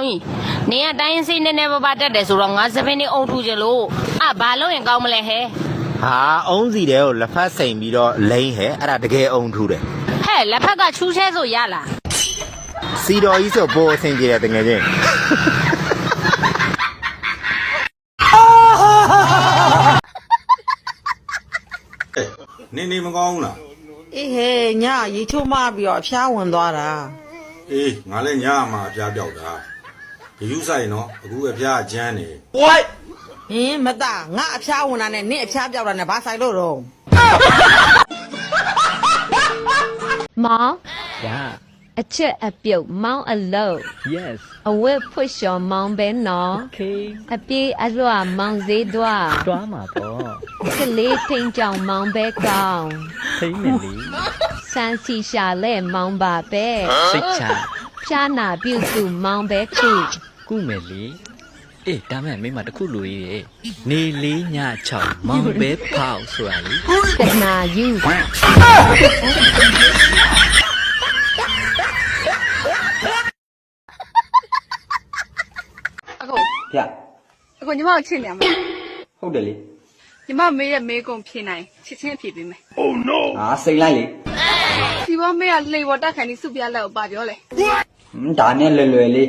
င်းကြီးနင်ကတိုင်းရင်းစေးနည်းနည်းပါးပါးတက်တယ်ဆိုတော့ငါစပင်းနေအုံထူကြလို့အာဘာလို့ရင်ကောင်းမလဲဟဲ့ဟာအုံးစီတဲ့ကိုလက်ဖက်စိန်ပြီးတော့လိမ့်ဟဲ့အဲ့ဒါတကယ်အုံထူတယ်ဟဲ့လက်ဖက်ကချူးဆဲဆိုရလားစီတော်ကြီးဆိုပိုးအဆင်ပြေတယ်တကယ်ချင်းနေနေမကောင်းဘူးလားအေးဟဲ့ညရေချိုးမပြီးတော့အဖျားဝင်သွားတာအေးငါလည်းညမှာအပြားပြောက်တာဂ ယူးဆိုင်နော်အခုအပြားအကျန်းနေဟင်းမသားငါအဖျားဝင်တာနဲ့နင့်အဖျားပြောက်တာနဲ့ဘာဆိုင်လို့တော့မောင် Yeah. အချက်အပြုတ်မောင်းအလုတ် Yes. အဝတ်ဖွတ်လျှော်မောင်းပဲနော် Okay. အပြေးအလွှာမောင်းစေးသွားတွားမှာပေါ့ကလေးထိန်ကြောင်မောင်းပဲကောင်းထိမ့်မယ်လေစမ်းစီရှာလဲမောင်းပါပဲစိတ်ချ ဖြားနာပြုစုမောင်းပဲခု ကုမယ်လေအေးဒါမဲ့မိမတစ်ခုလိုရေးတယ်နေလေးည6မောင်ပဲဖောက်ဆိုတာလေကနာယူအကိုဗျအကိုညီမကိုချစ်နေမှာဟုတ်တယ်လေညီမမေးရဲ့မေးကုန်ဖြေနိုင်ချစ်ချင်းဖြေပေးမယ်အာစိတ်လိုက်လေဒီဘောမေးကလှေပေါ်တက်ခိုင်ပြီးစုပြလက်ကိုပါပြောလေဟွန်းဒါနဲ့လွယ်လွယ်လေး